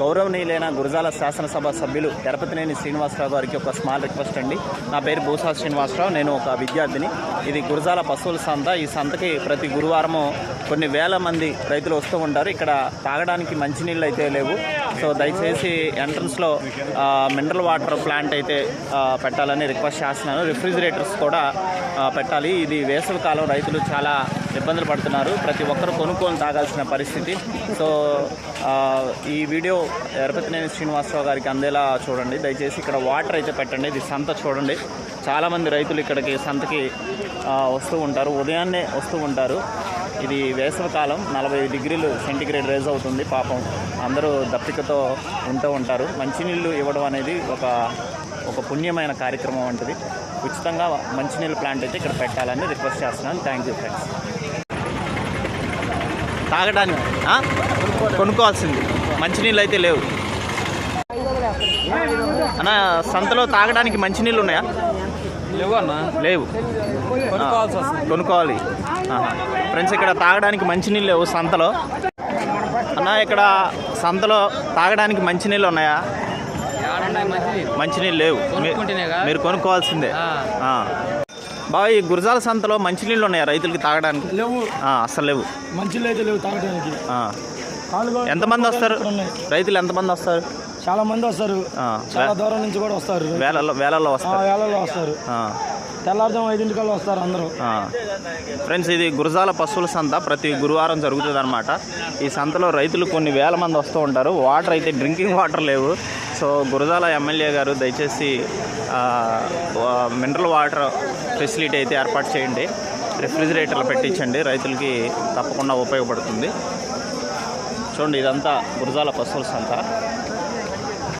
గౌరవనీయులైన గురజాల శాసనసభ సభ్యులు తిరుపతినేని శ్రీనివాసరావు గారికి ఒక స్మాల్ రిక్వెస్ట్ అండి. నా పేరు భూసా శ్రీనివాసరావు నేను ఒక విద్యార్థిని. ఇది గురజాల పశువుల సంత. ఈ సంతకి ప్రతి గురువారము కొన్ని వేల మంది రైతులు వస్తూ ఉంటారు. ఇక్కడ తాగడానికి మంచినీళ్ళు అయితే లేవు. సో దయచేసి ఎంట్రన్స్లో మినరల్ వాటర్ ప్లాంట్ అయితే పెట్టాలని రిక్వెస్ట్ చేస్తున్నాను. రిఫ్రిజిరేటర్స్ కూడా పెట్టాలి. ఇది వేసవి కాలం రైతులు చాలా ఇబ్బందులు పడుతున్నారు. ప్రతి ఒక్కరు కొనుక్కొని తాగాల్సిన పరిస్థితి. సో ఈ వీడియో ఎరపతినేని శ్రీనివాసరావు గారికి అందేలా చూడండి. దయచేసి ఇక్కడ వాటర్ అయితే పెట్టండి. ఇది సంత చూడండి. చాలామంది రైతులు ఇక్కడికి సంతకి వస్తూ ఉంటారు. ఉదయాన్నే వస్తూ ఉంటారు. ఇది వేసవకాలం నలభై డిగ్రీలు సెంటిగ్రేడ్ రేజ్ అవుతుంది పాపం అందరూ దప్పికతో ఉంటూ ఉంటారు. మంచినీళ్ళు ఇవ్వడం అనేది ఒక ఒక పుణ్యమైన కార్యక్రమం వంటిది. ఉచితంగా మంచినీళ్ళ ప్లాంట్ అయితే ఇక్కడ పెట్టాలని రిక్వెస్ట్ చేస్తున్నాను. థ్యాంక్ యూ ఫ్రెండ్స్ తాగడానికి కొనుక్కోవాల్సింది. మంచినీళ్ళు అయితే లేవు. అన్న సంతలో తాగడానికి మంచినీళ్ళు ఉన్నాయా? లేవు. కొనుక్కోవాలి. ఫ్రెండ్స్ ఇక్కడ తాగడానికి మంచినీళ్ళు లేవు సంతలో. అన్న ఇక్కడ సంతలో తాగడానికి మంచినీళ్ళు ఉన్నాయా? మంచినీళ్ళు లేవు? మీరు కొనుక్కోవాల్సిందే. ఆ. బాగా ఈ గురజాల సంతలో మంచినీళ్ళు ఉన్నాయా రైతులకి తాగడానికి? లేవు. ఆ, అస్సలు లేవు. మంచి అయితే లేవు తాగడానికి. ఎంతమంది వస్తారు. రైతులు ఎంతమంది వస్తారు? చాలా మంది వస్తారు. చాలా దూరం నుంచి కూడా వస్తారు. వేలల్లో వేలల్లో ఆ వస్తారు. వేళల్లో వస్తారు. ఆ. తెల్లారుజాము ఐదింటికల్లా వస్తారు అందరూ. ఫ్రెండ్స్ ఇది గురజాల పశువుల సంత. ప్రతి గురువారం జరుగుతుంది అనమాట ఈ సంతలో రైతులు కొన్ని వేల మంది వస్తూ ఉంటారు. వాటర్ అయితే డ్రింకింగ్ వాటర్ లేవు. సో గురజాల ఎమ్మెల్యే గారు దయచేసి మినరల్ వాటర్ ఫెసిలిటీ అయితే ఏర్పాటు చేయండి. రిఫ్రిజిరేటర్లు పెట్టించండి. రైతులకి తప్పకుండా ఉపయోగపడుతుంది. చూడండి ఇదంతా గురజాల పశువుల సంత.